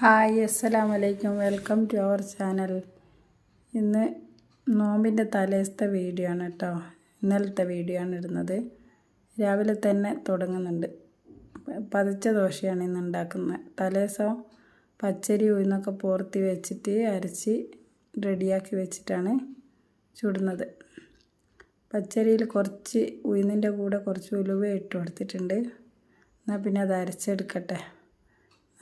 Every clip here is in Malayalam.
ഹായ് അസ്സലാമു അലൈക്കും വെൽക്കം ടു അവർ ചാനൽ. ഇന്ന് നോമ്പിന്റെ തലേസത്തെ വീഡിയോ ആണ് കേട്ടോ. ഇന്നലത്തെ വീഡിയോ ആണ് ഇടുന്നത്. രാവിലെ തന്നെ തുടങ്ങുന്നുണ്ട്. പതച്ച ദോശയാണ് ഇന്ന് ഉണ്ടാക്കുന്നത്. തലേസം പച്ചരി ഉഴുന്നൊക്കെ പോർത്തി വെച്ചിട്ട് അരച്ച് റെഡിയാക്കി വെച്ചിട്ടാണ് ചുടുന്നത്. പച്ചരിയിൽ കുറച്ച് ഉഴുന്നിന്റെ കൂടെ കുറച്ച് ഉലുവ ഇട്ട് കൊടുത്തിട്ടുണ്ട്. എന്നാൽ പിന്നെ അത് അരച്ചെടുക്കട്ടെ.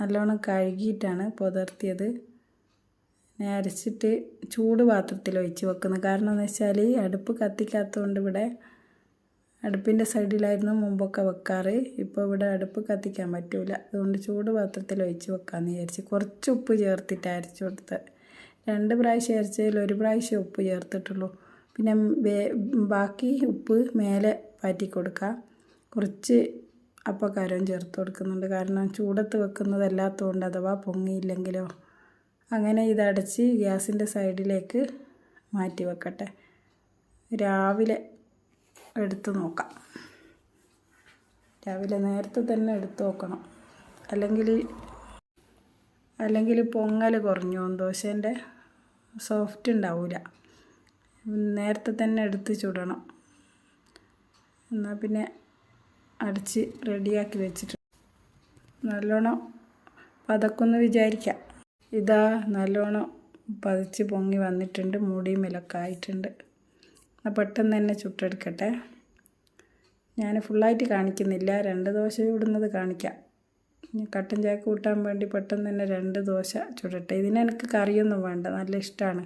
നല്ലോണം കഴുകിയിട്ടാണ് പുതർത്തിയത്. ഞാൻ അരച്ചിട്ട് ചൂട് പാത്രത്തിൽ ഒഴിച്ച് വെക്കുന്നത്. കാരണം എന്ന് വെച്ചാൽ അടുപ്പ് കത്തിക്കാത്തതുകൊണ്ട് ഇവിടെ അടുപ്പിന്റെ സൈഡിലായിരുന്നു മുമ്പൊക്കെ വെക്കാറ്. ഇപ്പോൾ ഇവിടെ അടുപ്പ് കത്തിക്കാൻ പറ്റില്ല അതുകൊണ്ട് ചൂട് പാത്രത്തിൽ ഒഴിച്ച് വെക്കാമെന്ന് വിചാരിച്ച് കുറച്ച് ഉപ്പ് ചേർത്തിട്ട് അരച്ചു കൊടുത്ത്. രണ്ട് പ്രാവശ്യം അരച്ചതിൽ ഒരു പ്രാവശ്യം ഉപ്പ് ചേർത്തിട്ടുള്ളൂ. പിന്നെ ബാക്കി ഉപ്പ് മേലെ പാറ്റി കൊടുക്കുക കുറച്ച് അപ്പക്കാരവും ചേർത്ത് കൊടുക്കുന്നുണ്ട്. കാരണം ചൂടത്ത് വെക്കുന്നതല്ലാത്തതുകൊണ്ട് അഥവാ പൊങ്ങിയില്ലെങ്കിലോ അങ്ങനെ ഇതടച്ച് ഗ്യാസിന്റെ സൈഡിലേക്ക് മാറ്റി വെക്കട്ടെ. രാവിലെ എടുത്ത് നോക്കാം. രാവിലെ നേരത്തെ തന്നെ എടുത്ത് നോക്കണം. അല്ലെങ്കിൽ അല്ലെങ്കിൽ പൊങ്ങൽ കുറഞ്ഞു ദോശേന്റെ സോഫ്റ്റ് ഉണ്ടാവില്ല നേരത്തെ തന്നെ എടുത്ത് ചുടണം. എന്നാൽ പിന്നെ അടിച്ച് റെഡിയാക്കി വെച്ചിട്ടുണ്ട്. നല്ലോണം പതക്കൊന്ന് വിചാരിക്കാം. ഇതാ നല്ലോണം പതിച്ച് പൊങ്ങി വന്നിട്ടുണ്ട്. മുടിയും ഇലൊക്കെ ആയിട്ടുണ്ട്. എന്നാൽ പെട്ടെന്ന് തന്നെ ചുട്ടെടുക്കട്ടെ. ഞാൻ ഫുള്ളായിട്ട് കാണിക്കുന്നില്ല. രണ്ട് ദോശ ഇടുന്നത് കാണിക്കാം. കട്ടൻ ചായ കൂട്ടാൻ വേണ്ടി പെട്ടെന്ന് തന്നെ രണ്ട് ദോശ ചുടട്ടെ. ഇതിന് എനിക്ക് കറിയൊന്നും വേണ്ട. നല്ല ഇഷ്ടമാണ്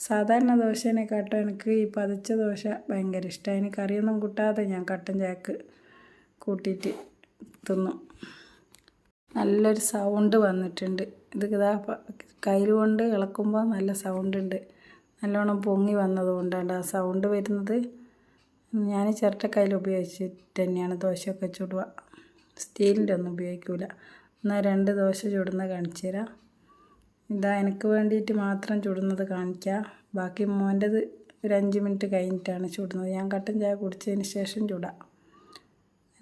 സാധാരണ ദോശേനെക്കാട്ടും എനിക്ക് ഈ പതിച്ച ദോശ ഭയങ്കര ഇഷ്ടമാണ് അതിന് കറിയൊന്നും കൂട്ടാതെ ഞാൻ കട്ടൻ ചായക്ക് കൂട്ടിയിട്ട് തിന്നു. നല്ലൊരു സൗണ്ട് വന്നിട്ടുണ്ട്. ഇത് ഇതാ കയ്യിൽ കൊണ്ട് ഇളക്കുമ്പോൾ നല്ല സൗണ്ട് ഉണ്ട്. നല്ലോണം പൊങ്ങി വന്നതുകൊണ്ടാണ് ആ സൗണ്ട് വരുന്നത്. ഞാൻ ചിരട്ടക്കയ്യിൽ ഉപയോഗിച്ചിട്ട് തന്നെയാണ് ദോശയൊക്കെ ചുടുക. സ്റ്റീലിന്റെ ഒന്നും ഉപയോഗിക്കില്ല എന്നാൽ രണ്ട് ദോശ ചുടുന്ന കാണിച്ചു തരാം. ഇതാ എനിക്ക് വേണ്ടിയിട്ട് മാത്രം ചുടുന്നത് കാണിക്കുക ബാക്കി മോന്റെത് ഒരു അഞ്ച് മിനിറ്റ് കഴിഞ്ഞിട്ടാണ് ചുടുന്നത്. ഞാൻ കട്ടൻ ചായ കുടിച്ചതിന് ശേഷം ചുടാം.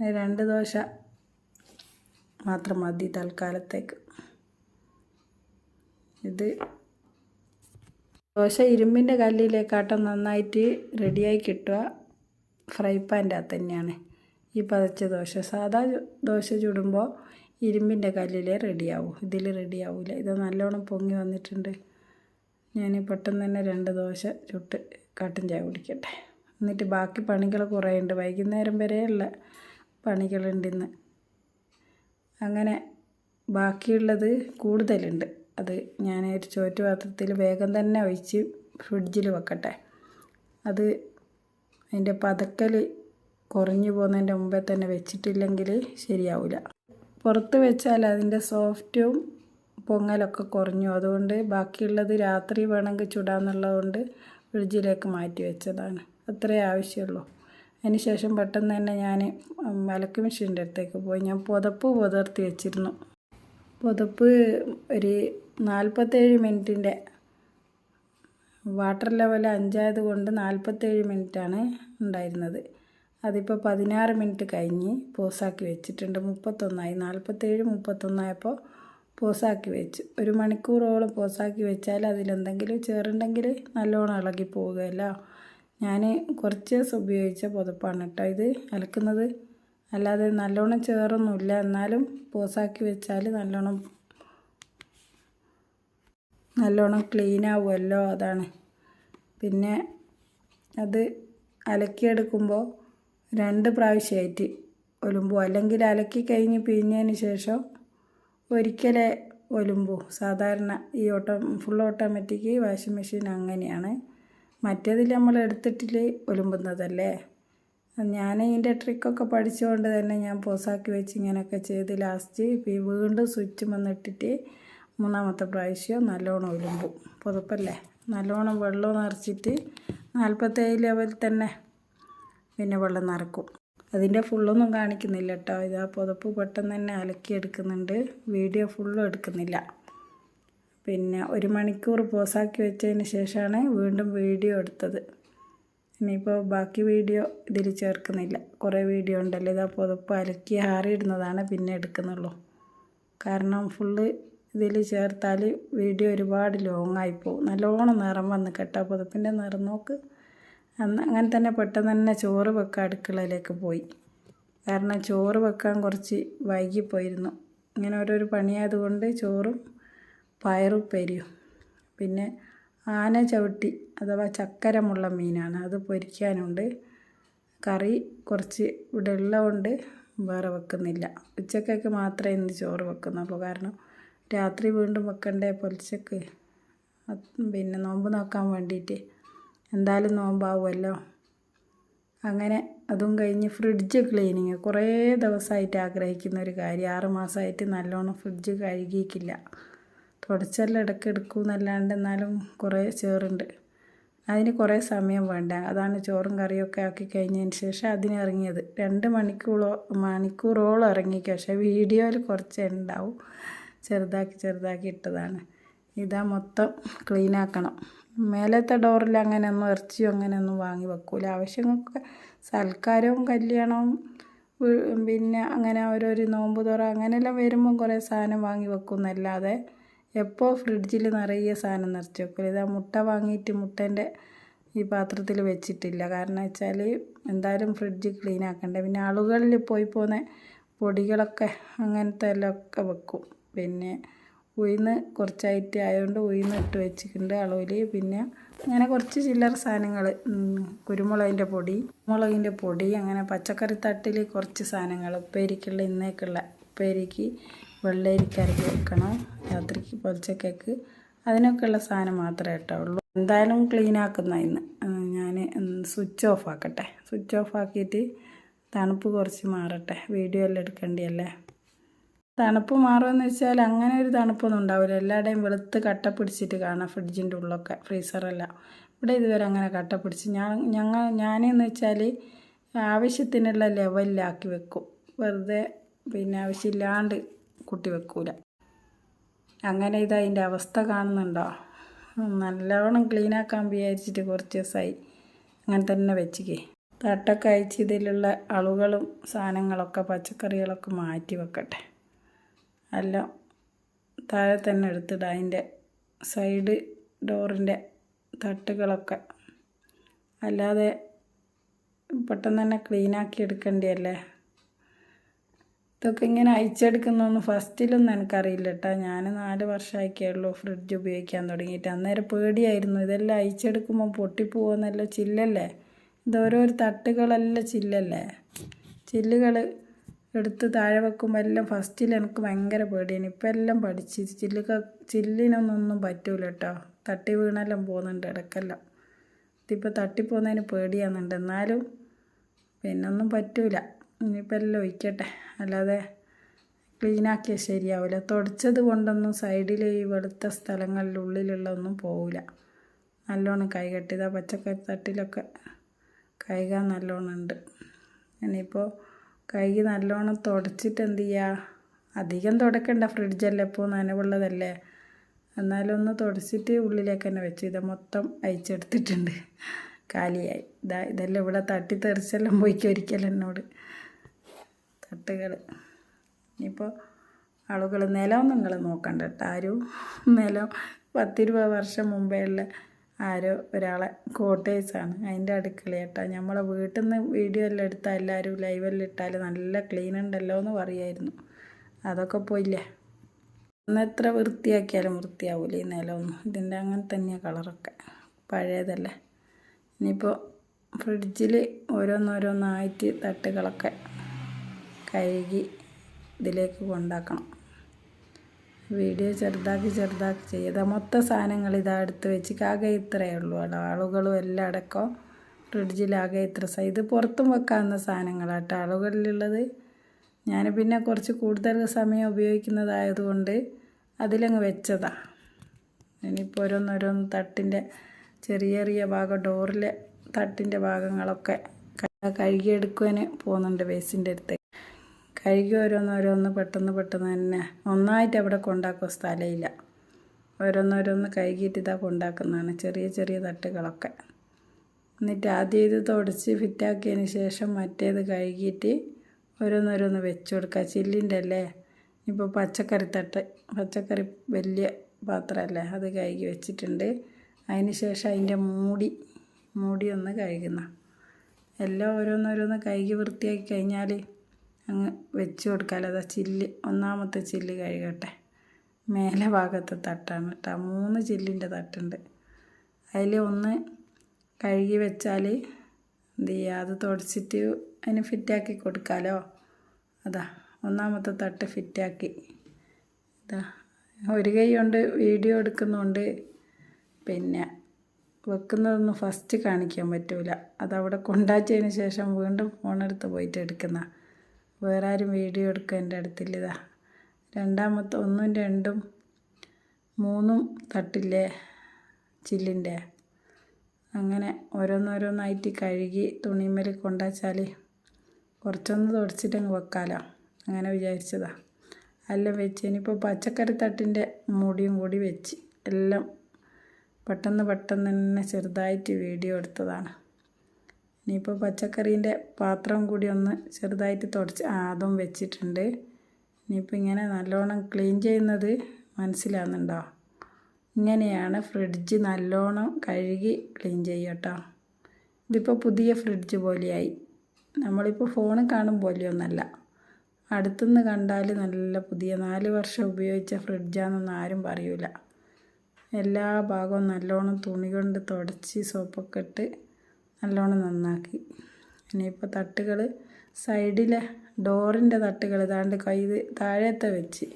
രണ്ട് ദോശ മാത്രം മതി തൽക്കാലത്തേക്ക്. ഇത് ദോശ ഇരുമ്പിന്റെ കല്ലിലേക്കാട്ടം നന്നായിട്ട് റെഡിയായി കിട്ടുക. ഫ്രൈ പാന്റെ അകത്ത് തന്നെയാണ്. ഈ പതച്ച ദോശ. സാധാ ദോശ ചുടുമ്പോൾ ഇരുമ്പിന്റെ കല്ലിലേ റെഡിയാവും. ഇതിൽ റെഡിയാവില്ല ഇത് നല്ലോണം പൊങ്ങി വന്നിട്ടുണ്ട്. ഞാൻ പെട്ടെന്ന് തന്നെ രണ്ട് ദോശ ചുട്ട് കട്ടൻ ചായ കുടിക്കട്ടെ. എന്നിട്ട് ബാക്കി പണികൾ കുറേ ഉണ്ട് വൈകുന്നേരം വരെയുള്ള പണികളുണ്ട് ഇന്ന് അങ്ങനെ ബാക്കിയുള്ളത് കൂടുതലുണ്ട്. അത് ഞാൻ ഒരു ചോറ്റുപാത്രത്തിൽ വേഗം തന്നെ ഒഴിച്ച് ഫ്രിഡ്ജിൽ വെക്കട്ടെ. അത് അതിന്റെ പതക്കൽ കുറഞ്ഞു പോകുന്നതിന്റെ മുമ്പേ തന്നെ വെച്ചിട്ടില്ലെങ്കിൽ ശരിയാവില്ല പുറത്ത് വെച്ചാൽ അതിന്റെ സോഫ്റ്റും പൊങ്ങലൊക്കെ കുറഞ്ഞു. അതുകൊണ്ട് ബാക്കിയുള്ളത് രാത്രി വേണമെങ്കിൽ ചുടാന്നുള്ളതുകൊണ്ട് ഫ്രിഡ്ജിലേക്ക് മാറ്റി വെച്ചതാണ്. അത്രേ ആവശ്യമുള്ളൂ. അതിന് ശേഷം പെട്ടെന്ന് തന്നെ ഞാൻ അലക്ക് മെഷീന്റെ അടുത്തേക്ക് പോയി. ഞാൻ പുതപ്പ് പുതർത്തി വെച്ചിരുന്നു. പുതപ്പ് ഒരു നാൽപ്പത്തേഴ് മിനിറ്റിന്റെ വാട്ടർ ലെവൽ അഞ്ചായത് കൊണ്ട് നാൽപ്പത്തേഴ് മിനിറ്റാണ് ഉണ്ടായിരുന്നത്. അതിപ്പോൾ പതിനാറ് മിനിറ്റ് കഴിഞ്ഞ് പോസാക്കി വെച്ചിട്ടുണ്ട്. മുപ്പത്തൊന്നായി. നാൽപ്പത്തേഴ് മുപ്പത്തൊന്നായപ്പോൾ പോസാക്കി വെച്ചു. ഒരു മണിക്കൂറോളം പോസാക്കി വെച്ചാൽ അതിലെന്തെങ്കിലും ചേറുണ്ടെങ്കിൽ നല്ലോണം ഇളകി പോവുകയല്ലോ. ഞാൻ കുറച്ച് ദിവസം ഉപയോഗിച്ച പുതപ്പാണ് കേട്ടോ ഇത് അലക്കുന്നത്. അല്ലാതെ നല്ലോണം ചേറൊന്നുമില്ല എന്നാലും പോസാക്കി വെച്ചാൽ നല്ലോണം നല്ലോണം ക്ലീൻ ആവുമല്ലോ അതാണ്. പിന്നെ അത് അലക്കിയെടുക്കുമ്പോൾ രണ്ട് പ്രാവശ്യമായിട്ട് ഒലുമ്പോ. അല്ലെങ്കിൽ അലക്കി കഴിഞ്ഞ് പിഴിഞ്ഞതിന് ശേഷം ഒരിക്കലേ ഒലുമ്പോ. സാധാരണ ഈ auto full automatic washing machine അങ്ങനെയാണ്. മറ്റേതിൽ നമ്മൾ എടുത്തിട്ടിൽ ഒലുമ്പുന്നതല്ലേ? ഞാൻ ഇതിന്റെ ട്രിക്കൊക്കെ പഠിച്ചുകൊണ്ട് തന്നെ ഞാൻ പോസാക്കി വെച്ച് ഇങ്ങനെയൊക്കെ ചെയ്ത് ലാസ്റ്റ് വീണ്ടും സ്വിച്ച് വന്നിട്ടിട്ട് മൂന്നാമത്തെ പ്രാവശ്യം നല്ലോണം ഒലുമ്പും. പുതുപ്പല്ലേ? നല്ലോണം വെള്ളം നിറച്ചിട്ട് നാൽപ്പത്തേഴ് ലെവൽ തന്നെ പിന്നെ വെള്ളം നിറക്കും. അതിന്റെ ഫുള്ളൊന്നും കാണിക്കുന്നില്ല കേട്ടോ. ഇതാ പുതപ്പ് പെട്ടെന്ന് തന്നെ അലക്കി എടുക്കുന്നുണ്ട് വീഡിയോ ഫുള്ളും എടുക്കുന്നില്ല. പിന്നെ ഒരു മണിക്കൂർ പോസാക്കി വെച്ചതിന് ശേഷമാണ് വീണ്ടും വീഡിയോ എടുത്തത്. ഇനിയിപ്പോൾ ബാക്കി വീഡിയോ ഇതിൽ ചേർക്കുന്നില്ല. കുറേ വീഡിയോ ഉണ്ടല്ലോ. ഇതാ പുതപ്പ് അലക്കി ഹാറിയിടുന്നതാണ് പിന്നെ എടുക്കുന്നുള്ളൂ. കാരണം ഫുള്ള് ഇതിൽ ചേർത്താൽ വീഡിയോ ഒരുപാട് ലോങ് പോകും. നല്ലോണം നിറം വന്ന് കേട്ടോ. പുതപ്പിന്റെ നിറം നോക്ക്. അങ്ങനെ തന്നെ പെട്ടെന്ന് തന്നെ ചോറ് വെക്കാൻ അടുക്കളയിലേക്ക് പോയി. കാരണം ചോറ് വെക്കാൻ കുറച്ച് വൈകിപ്പോയിരുന്നു. ഇങ്ങനെ ഓരോരോ പണിയായതുകൊണ്ട് ചോറും പയറുപ്പേരിയും പിന്നെ ആന ചവിട്ടി അഥവാ ചക്കരമുള്ള മീനാണ്. അത് പൊരിക്കാനുണ്ട്. കറി കുറച്ച് ഇവിടെ ഉള്ളതുകൊണ്ട് വേറെ വെക്കുന്നില്ല. ഉച്ചക്കൊക്കെ മാത്രമേ ഇന്ന് ചോറ് വെക്കുന്നുള്ളൂ. കാരണം രാത്രി വീണ്ടും വെക്കണ്ടേ പൊലിച്ചക്ക് പിന്നെ നോമ്പ് നോക്കാൻ വേണ്ടിയിട്ട് എന്തായാലും നോമ്പാവുമല്ലോ. അങ്ങനെ അതും കഴിഞ്ഞ് ഫ്രിഡ്ജ് ക്ലീനിങ്. കുറേ ദിവസമായിട്ട് ആഗ്രഹിക്കുന്ന ഒരു കാര്യം. ആറ് മാസമായിട്ട് നല്ലോണം ഫ്രിഡ്ജ് കഴുകിയിട്ടില്ല. തുടച്ചെല്ലാം ഇടയ്ക്ക് എടുക്കും എന്നല്ലാണ്ട് എന്നാലും കുറേ ചേറുണ്ട്. അതിന് കുറേ സമയം വേണ്ട. അതാണ് ചോറും കറിയൊക്കെ ആക്കി കഴിഞ്ഞതിന് ശേഷം അതിന് ഇറങ്ങിയത്. രണ്ട് മണിക്കൂറോ മണിക്കൂറോളം ഇറങ്ങി. പക്ഷേ വീഡിയോയിൽ കുറച്ചേ ഉണ്ടാവും ചെറുതാക്കി ചെറുതാക്കി ഇട്ടതാണ്. ഇതാ മൊത്തം ക്ലീൻ ആക്കണം. മേലത്തെ ഡോറിൽ അങ്ങനെ അങ്ങനെയൊന്നും ഇറച്ചിയോ അങ്ങനെയൊന്നും വാങ്ങി വെക്കൂല. ആവശ്യങ്ങൾക്ക് സൽക്കാരവും കല്യാണവും പിന്നെ അങ്ങനെ ഓരോരു നോമ്പ് തുറ അങ്ങനെയെല്ലാം വരുമ്പം കുറേ സാധനം വാങ്ങി വെക്കും എന്നല്ലാതെ എപ്പോൾ ഫ്രിഡ്ജിൽ നിറയെ സാധനം നിറച്ച് വെക്കില്ല ഇതാ മുട്ട വാങ്ങിയിട്ട് മുട്ടേന്റെ ഈ പാത്രത്തിൽ വെച്ചിട്ടില്ല. കാരണം വെച്ചാൽ എന്തായാലും ഫ്രിഡ്ജ് ക്ലീൻ ആക്കണ്ടേ. പിന്നെ ആളുകളിൽ പോയി പോകുന്ന പൊടികളൊക്കെ അങ്ങനത്തെ എല്ലാം വെക്കും. പിന്നെ ഉഴുന്ന് കുറച്ചായിട്ട് ആയതുകൊണ്ട് ഉഴുന്ന് ഇട്ട് വെച്ചിട്ടുണ്ട് അളവിൽ പിന്നെ അങ്ങനെ കുറച്ച് ചില്ലറ സാധനങ്ങൾ കുരുമുളകിന്റെ പൊടി മുളകിന്റെ പൊടി അങ്ങനെ പച്ചക്കറി തട്ടിൽ കുറച്ച് സാധനങ്ങൾ ഉപ്പേരിക്കുള്ള ഇന്നേക്കുള്ള ഉപ്പേരിക്ക് വെള്ളരിക്ക അരക്കി വെക്കണം രാത്രിക്ക് പൊലച്ചക്കേക്ക് അതിനൊക്കെയുള്ള സാധനം മാത്രമേ ഇട്ടുള്ളൂ എന്തായാലും ക്ലീൻ ആക്കുന്ന ഇന്ന്. ഞാൻ സ്വിച്ച് ഓഫ് ആക്കട്ടെ. സ്വിച്ച് ഓഫ് ആക്കിയിട്ട് തണുപ്പ് കുറച്ച് മാറട്ടെ. വീഡിയോ എല്ലാം എടുക്കേണ്ടിയല്ലേ? തണുപ്പ് മാറുമെന്ന് വെച്ചാൽ അങ്ങനെ ഒരു തണുപ്പൊന്നും ഉണ്ടാവില്ല. എല്ലാവരുടെയും വെളുത്ത് കട്ട പിടിച്ചിട്ട് കാണാം ഫ്രിഡ്ജിന്റെ ഉള്ളൊക്കെ ഫ്രീസറെല്ലാം ഇവിടെ ഇതുവരെ അങ്ങനെ കട്ട പിടിച്ച് ഞാൻ ഞങ്ങൾ ഞാനെന്ന് വെച്ചാൽ ആവശ്യത്തിനുള്ള ലെവലിലാക്കി വെക്കും. വെറുതെ പിന്നെ ആവശ്യമില്ലാണ്ട് കുട്ടി വെക്കൂല. അങ്ങനെ ഇത് അതിന്റെ അവസ്ഥ കാണുന്നുണ്ടോ? നല്ലവണ്ണം ക്ലീനാക്കാൻ വിചാരിച്ചിട്ട് കുറച്ച് ദിവസമായി അങ്ങനെ തന്നെ വെച്ചിക്കേ. തട്ടൊക്കെ അയച്ച് ഇതിലുള്ള അളുകളും സാധനങ്ങളൊക്കെ പച്ചക്കറികളൊക്കെ മാറ്റി വെക്കട്ടെ. എല്ലാം താഴെ തന്നെ എടുത്തിടുക അതിന്റെ സൈഡ് ഡോറിന്റെ തട്ടുകളൊക്കെ. അല്ലാതെ പെട്ടെന്ന് തന്നെ ക്ലീനാക്കി എടുക്കേണ്ടിയല്ലേ? ഇതൊക്കെ ഇങ്ങനെ അയച്ചെടുക്കുന്നൊന്നും ഫസ്റ്റിലൊന്നും എനിക്കറിയില്ല കേട്ടോ ഞാൻ നാല് വർഷമാക്കിയേ ഉള്ളൂ ഫ്രിഡ്ജ് ഉപയോഗിക്കാൻ തുടങ്ങിയിട്ട്. അന്നേരം പേടിയായിരുന്നു. ഇതെല്ലാം അയച്ചെടുക്കുമ്പോൾ പൊട്ടിപ്പോകുന്നല്ലോ ചില്ലല്ലേ? ഇത് ഓരോരോ തട്ടുകളെല്ലാം ചില്ലല്ലേ? ചില്ലുകൾ എടുത്ത് താഴെ വെക്കുമ്പോൾ എല്ലാം ഫസ്റ്റിൽ എനിക്ക് ഭയങ്കര പേടിയാണ്. ഇപ്പം എല്ലാം പഠിച്ച് ചില്ലുക ചില്ലിനൊന്നും പറ്റൂല കേട്ടോ തട്ടി വീണെല്ലാം പോകുന്നുണ്ട് ഇടക്കെല്ലാം ഇതിപ്പോൾ തട്ടിപ്പോകുന്നതിന് പേടിയാകുന്നുണ്ട് എന്നാലും പിന്നൊന്നും പറ്റൂല. ഇനിയിപ്പോൾ എല്ലാം ഒഴിക്കട്ടെ. അല്ലാതെ ക്ലീനാക്കിയാൽ ശരിയാവില്ല തുടച്ചത് കൊണ്ടൊന്നും സൈഡിൽ ഈ വെളുത്ത സ്ഥലങ്ങളിൽ ഉള്ളിലുള്ളതൊന്നും പോവില്ല നല്ലോണം കൈ കെട്ടിയതാ പച്ചക്കറി തട്ടിലൊക്കെ കൈകാൻ നല്ലോണം ഉണ്ട്. ഇനിയിപ്പോൾ കൈ നല്ലോണം തുടച്ചിട്ട് എന്ത് ചെയ്യുക അധികം തുടക്കണ്ട. ഫ്രിഡ്ജല്ലേ ഇപ്പോൾ നനവുള്ളതല്ലേ? എന്നാലും ഒന്ന് തുടച്ചിട്ട് ഉള്ളിലേക്ക് തന്നെ വെച്ചു. ഇത് മൊത്തം അയച്ചെടുത്തിട്ടുണ്ട് കാലിയായി. ഇതാ ഇതെല്ലാം ഇവിടെ തട്ടി തെറിച്ചെല്ലാം പോയിക്കൊരിക്കലെന്നോട് തട്ടുകൾ ഇനിയിപ്പോൾ ആളുകൾ നിലം നിങ്ങൾ നോക്കണ്ട കേട്ടോ ആരും നിലം പത്തിരുപത് വർഷം മുമ്പേ ഉള്ള ആരോ ഒരാളെ കോട്ടേഴ്സാണ്. അതിന്റെ അടുക്കള കേട്ടോ നമ്മളെ വീട്ടിൽ നിന്ന് വീഡിയോ എല്ലാം എടുത്താൽ എല്ലാവരും ലൈവെല്ലാം ഇട്ടാൽ നല്ല ക്ലീൻ ഉണ്ടല്ലോ എന്ന് പറയായിരുന്നു. അതൊക്കെ പോയില്ലേ? ഒന്ന് എത്ര വൃത്തിയാക്കിയാലും വൃത്തിയാവില്ല ഈ നിലമൊന്നും ഇതിന്റെ അങ്ങനെ തന്നെയാണ് കളറൊക്കെ പഴയതല്ലേ. ഇനിയിപ്പോൾ ഫ്രിഡ്ജിൽ ഓരോന്നോരോന്നായിട്ട് തട്ടുകളൊക്കെ കഴുകി ഇതിലേക്ക് കൊണ്ടാക്കണം. വീഡിയോ ചെറുതാക്കി ചെറുതാക്കി ചെയ്ത മൊത്തം സാധനങ്ങൾ ഇതാ എടുത്ത് വെച്ച് ആകെ ഇത്രയേ ഉള്ളൂ ആളുകളും എല്ലാം അടക്കം ഫ്രിഡ്ജിലാകെ ഇത്ര സൈ ഇത് പുറത്തും വെക്കാവുന്ന സാധനങ്ങളാട്ടോ ആളുകളിലുള്ളത് ഞാൻ പിന്നെ കുറച്ച് കൂടുതൽ സമയം ഉപയോഗിക്കുന്നതായതുകൊണ്ട് അതിലങ്ങ് വെച്ചതാ. ഇനിയിപ്പോൾ ഓരോന്നോരോന്ന് തട്ടിന്റെ ചെറിയ ചെറിയ ഭാഗം ഡോറിലെ തട്ടിന്റെ ഭാഗങ്ങളൊക്കെ കഴുകിയെടുക്കുവാൻ പോകുന്നുണ്ട് വേസിന്റെ അടുത്ത്. കഴുകി ഓരോന്നോരോന്ന് പെട്ടെന്ന് പെട്ടെന്ന് തന്നെ ഒന്നായിട്ട് അവിടെ കൊണ്ടാക്കുക സ്ഥലമില്ല ഓരോന്നോരോന്ന് കഴുകിയിട്ട് ഇതാ കൊണ്ടാക്കുന്നതാണ് ചെറിയ ചെറിയ തട്ടുകളൊക്കെ. എന്നിട്ട് ആദ്യം ഇത് തുടച്ച് ഫിറ്റാക്കിയതിന് ശേഷം മറ്റേത് കഴുകിയിട്ട് ഓരോന്നോരോന്ന് വെച്ച് കൊടുക്കുക ചില്ലിന്റെ അല്ലേ? ഇപ്പോൾ പച്ചക്കറി തട്ട് പച്ചക്കറി വലിയ പാത്രമല്ലേ? അത് കഴുകി വെച്ചിട്ടുണ്ട്. അതിന് ശേഷം അതിന്റെ മൂടി മൂടി ഒന്ന് കഴുകുന്ന. എല്ലാം ഓരോന്നോരോന്ന് കഴുകി വൃത്തിയാക്കി കഴിഞ്ഞാൽ അങ്ങ് വെച്ച് കൊടുക്കാമല്ലോ അതാ ചില്ല് ഒന്നാമത്തെ ചില്ല് കഴുകട്ടെ. മേലെ ഭാഗത്തെ തട്ടാണ് കേട്ടോ. മൂന്ന് ചില്ലിന്റെ തട്ടുണ്ട്. അതിൽ ഒന്ന് കഴുകി വെച്ചാൽ എന്ത് ചെയ്യുക അത് തുടച്ചിട്ട് അതിന് ഫിറ്റാക്കി കൊടുക്കാമല്ലോ അതാ ഒന്നാമത്തെ തട്ട് ഫിറ്റാക്കി. ഇതാ ഒരു കൈ കൊണ്ട് വീഡിയോ എടുക്കുന്നുണ്ട് പിന്നെ വെക്കുന്നതൊന്നും ഫസ്റ്റ് കാണിക്കാൻ പറ്റൂല. അതവിടെ കൊണ്ടാച്ചതിന് ശേഷം വീണ്ടും ഫോണെടുത്ത് പോയിട്ട് എടുക്കുന്ന വേറെ ആരും വീഡിയോ എടുക്കുക എന്റെ അടുത്തില്ലതാ. രണ്ടാമത്തെ ഒന്നും രണ്ടും മൂന്നും തട്ടില്ലേ ചില്ലിന്റെ? അങ്ങനെ ഓരോന്നോരോന്നായിട്ട് കഴുകി തുണിമേൽ കൊണ്ടുവച്ചാൽ കുറച്ചൊന്ന് തുടച്ചിട്ട് അങ്ങ് വെക്കാലോ. അങ്ങനെ വിചാരിച്ചതാ. എല്ലാം വെച്ച് ഇനിയിപ്പോൾ പച്ചക്കറി തട്ടിന്റെ മൂടിയും കൂടി വെച്ച് എല്ലാം പെട്ടെന്ന് പെട്ടെന്ന് തന്നെ ചെറുതായിട്ട് വീഡിയോ എടുത്തതാണ്. ഇനിയിപ്പോൾ പച്ചക്കറീന്റെ പാത്രം കൂടി ഒന്ന് ചെറുതായിട്ട് തുടച്ച് ആ അതും വെച്ചിട്ടുണ്ട്. ഇനിയിപ്പോൾ ഇങ്ങനെ നല്ലോണം ക്ലീൻ ചെയ്യുന്നത് മനസ്സിലാകുന്നുണ്ടോ ഇങ്ങനെയാണ് ഫ്രിഡ്ജ് നല്ലോണം കഴുകി ക്ലീൻ ചെയ്യട്ടോ ഇതിപ്പോൾ പുതിയ ഫ്രിഡ്ജ് പോലെയായി. നമ്മളിപ്പോൾ ഫോൺ കാണും പോലെയൊന്നല്ല. അടുത്തുനിന്ന് കണ്ടാൽ നല്ല പുതിയ നാല് വർഷം ഉപയോഗിച്ച ഫ്രിഡ്ജാണെന്നൊന്നും ആരും പറയൂല. എല്ലാ ഭാഗവും നല്ലോണം തുണി കൊണ്ട് തുടച്ച് സോപ്പൊക്കെ ഇട്ട് നല്ലോണം നന്നാക്കി. ഇനിയിപ്പോൾ തട്ടുകൾ സൈഡിലെ ഡോറിന്റെ തട്ടുകൾ ഇതാണ്ട് കൈ താഴത്തെ വെച്ച്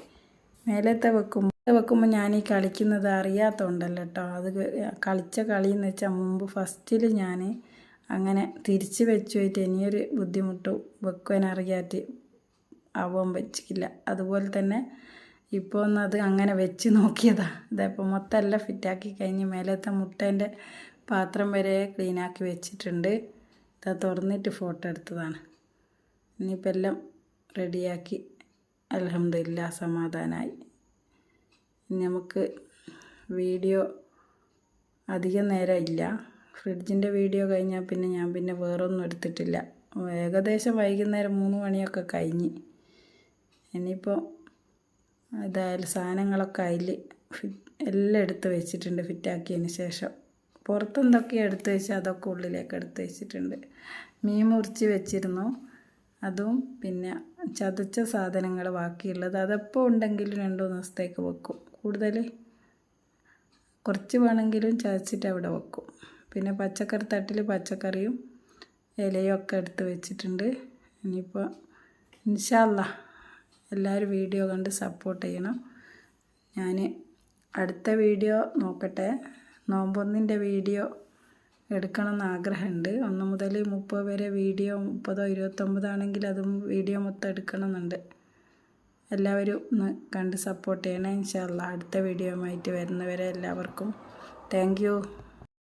മേലത്തെ വെക്കുമ്പോൾ വെക്കുമ്പോൾ ഞാൻ ഈ കളിക്കുന്നത് അറിയാത്തതുകൊണ്ടല്ലോ കേട്ടോ അത് കളിച്ച കളി എന്ന് വെച്ചാൽ മുമ്പ് ഫസ്റ്റിൽ ഞാൻ അങ്ങനെ തിരിച്ച് വെച്ച് പോയിട്ട് ഇനിയൊരു ബുദ്ധിമുട്ട് വെക്കുവാൻ അറിയാറ്റ് ആവാൻ പറ്റില്ല അതുപോലെ തന്നെ ഇപ്പോൾ ഒന്ന് അത് അങ്ങനെ വെച്ച് നോക്കിയതാണ് ഇതിപ്പോൾ മൊത്തം എല്ലാം ഫിറ്റാക്കി കഴിഞ്ഞ് മേലത്തെ മുട്ടേന്റെ പാത്രം വരെ ക്ലീനാക്കി വെച്ചിട്ടുണ്ട്. ഇതാ തുറന്നിട്ട് ഫോട്ടോ എടുത്തതാണ്. ഇനിയിപ്പോൾ എല്ലാം റെഡിയാക്കി അലഹമില്ല സമാധാനമായി നമുക്ക് വീഡിയോ അധികം നേരം ഇല്ല. ഫ്രിഡ്ജിന്റെ വീഡിയോ കഴിഞ്ഞാൽ പിന്നെ ഞാൻ പിന്നെ വേറൊന്നും എടുത്തിട്ടില്ല. ഏകദേശം വൈകുന്നേരം മൂന്ന് മണിയൊക്കെ കഴിഞ്ഞ്. ഇനിയിപ്പോൾ ഇതായാലും സാധനങ്ങളൊക്കെ അതിൽ ഫിറ്റ് എല്ലാം എടുത്ത് വെച്ചിട്ടുണ്ട് ഫിറ്റാക്കിയതിന് ശേഷം. പുറത്തെന്തൊക്കെ എടുത്ത് വെച്ച് അതൊക്കെ ഉള്ളിലേക്ക് എടുത്ത് വെച്ചിട്ടുണ്ട്. മീൻ മുറിച്ച് വെച്ചിരുന്നു. അതും പിന്നെ ചതച്ച സാധനങ്ങൾ ബാക്കിയുള്ളത്. അതെപ്പോൾ ഉണ്ടെങ്കിലും രണ്ട് മൂന്ന് ദിവസത്തേക്ക് വെക്കും. കൂടുതൽ കുറച്ച് വേണമെങ്കിലും ചതച്ചിട്ട് അവിടെ വെക്കും. പിന്നെ പച്ചക്കറി തട്ടിൽ പച്ചക്കറിയും ഇലയും ഒക്കെ എടുത്ത് വെച്ചിട്ടുണ്ട്. ഇനിയിപ്പോൾ ഇൻഷല്ല എല്ലാവരും വീഡിയോ കണ്ട് സപ്പോർട്ട് ചെയ്യണം. ഞാൻ അടുത്ത വീഡിയോ നോക്കട്ടെ. നോമ്പൊന്നിന്റെ വീഡിയോ എടുക്കണമെന്ന് ആഗ്രഹമുണ്ട് ഒന്ന് മുതൽ മുപ്പത് വരെ വീഡിയോ മുപ്പതോ ഇരുപത്തൊമ്പതാണെങ്കിൽ അതും വീഡിയോ മൊത്തം എടുക്കണമെന്നുണ്ട്. എല്ലാവരും ഒന്ന് കണ്ട് സപ്പോർട്ട് ചെയ്യണേ. ഇൻഷാല്ല അടുത്ത വീഡിയോ ആയിട്ട് വരുന്നവരെ എല്ലാവർക്കും താങ്ക്